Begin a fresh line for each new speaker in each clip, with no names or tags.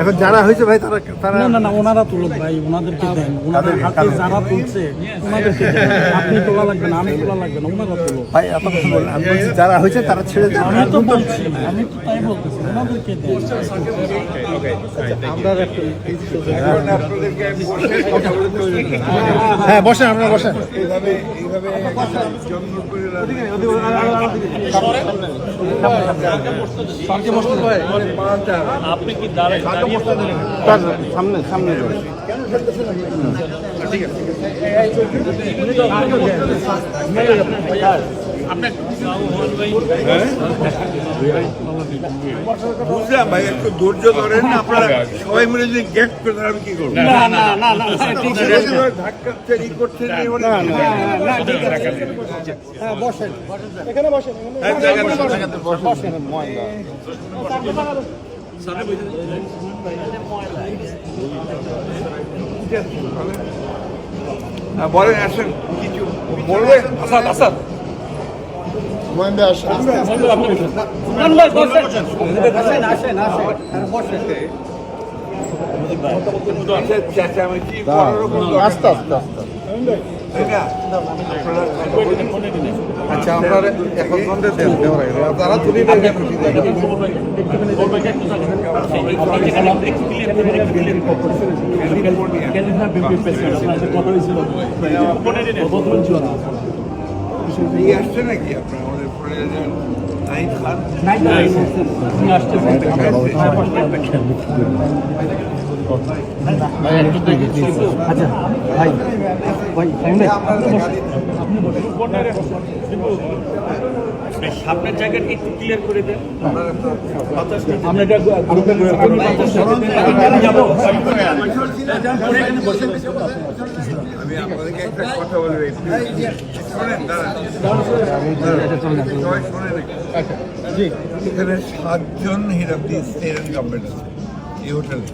এখন যারা হয়েছে ভাই তারা তারা
না না না ওনারা তুলুক ভাই ওনাদেরকে দেন ওনাদের হাতে যারা তুলছে ওনাদেরকে আপনি তোলা লাগবে না আমি তোলা লাগবে না ওনারা তুলো
ভাই এত কথা বললেন আমি বলছি যারা হয়েছে তারা ছেড়ে দেন
আমি তো বলছি আমি তো তাই বলতেছি ওনাদেরকে দেন
হ্যাঁ বসেন আপনারা বসেন
এইভাবে এইভাবে যত্ন করে
তার সামনে সামনে
বুঝলাম ভাই একটু ধৈর্য ধরেন আপনারা সবাই মিলে যদি গেট করে ধরেন আমি কি করব?
না না না না
ধাক্কা চারি করছেন এই অনেক
হ্যাঁ বসেন। এখানে বসেন। বসেন। ময়লা
হ্যাঁ, বলেন আসেন কিছু বলবেন আসাদ আসাদ
মহেন্দ্র আসেন
আসেন আসেন আসেন বসেন
চেঁচামেচি করারও কোনো দরকার
আস্তে আস্তে আস্তে
তাই না?
আচ্ছা আমরা এখন ঘণ্টা দেন তারা তুলি
নিয়ে আসছে নাকি আপনার? আমাদের নাইন খান
আচ্ছা ভাই। ভাই সামনের জায়গাটা একটু ক্লিয়ার করে দেন আমরা এটা গ্রুপে যাব
আমি আপনাদেরকে একটা কথা বলব শোনেন। এখানে সাতজন head of the state government আছে এই হোটেলে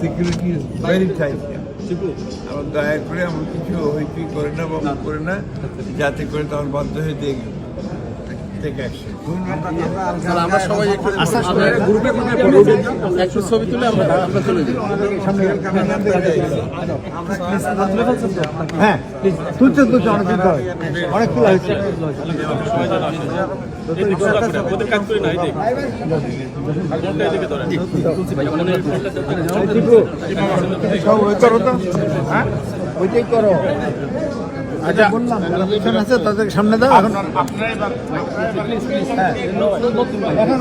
সিকিউরিটি ইজ ভেরি টাইট আমার দয়া করে এমন কিছু হইচই করে না বা করে না। যাতে করে তখন বাধ্য হয়ে দেখ টেক অ্যাকশন
আমরা সবাই একটু
গ্রুপে একটু ছবি তুলে আমরা আমরা চলে যাই।
হ্যাঁ তুলছেন অনেক তুলতে হয় অনেক তোলা হয়েছে সব করো হ্যাঁ? ওইটাই করো। আচ্ছা বললাম আছে তাদের সামনে দাও এখন হ্যাঁ এখন